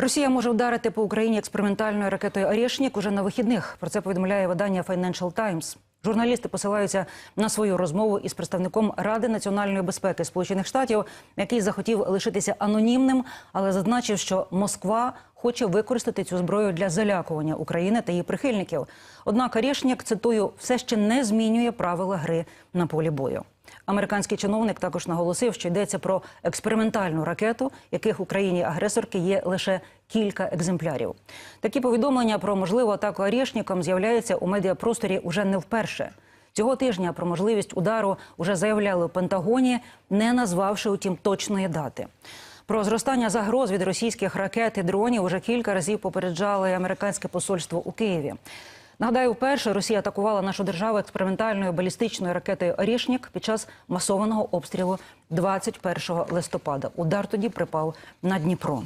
Росія може вдарити по Україні експериментальною ракетою «Орєшнік» уже на вихідних. Про це повідомляє видання Financial Times. Журналісти посилаються на свою розмову із представником Ради національної безпеки Сполучених Штатів, який захотів лишитися анонімним, але зазначив, що Москва хоче використати цю зброю для залякування України та її прихильників. Однак Орєшнік, цитую, все ще не змінює правила гри на полі бою. Американський чиновник також наголосив, що йдеться про експериментальну ракету, яких Україні агресорки є лише кілька екземплярів. Такі повідомлення про можливу атаку Орєшніком з'являються у медіапросторі уже не вперше. Цього тижня про можливість удару уже заявляли у Пентагоні, не назвавши утім точної дати. Про зростання загроз від російських ракет і дронів уже кілька разів попереджали американське посольство у Києві. Нагадаю, вперше Росія атакувала нашу державу експериментальною балістичною ракетою Рішнік під час масованого обстрілу 21 листопада. Удар тоді припав на Дніпро.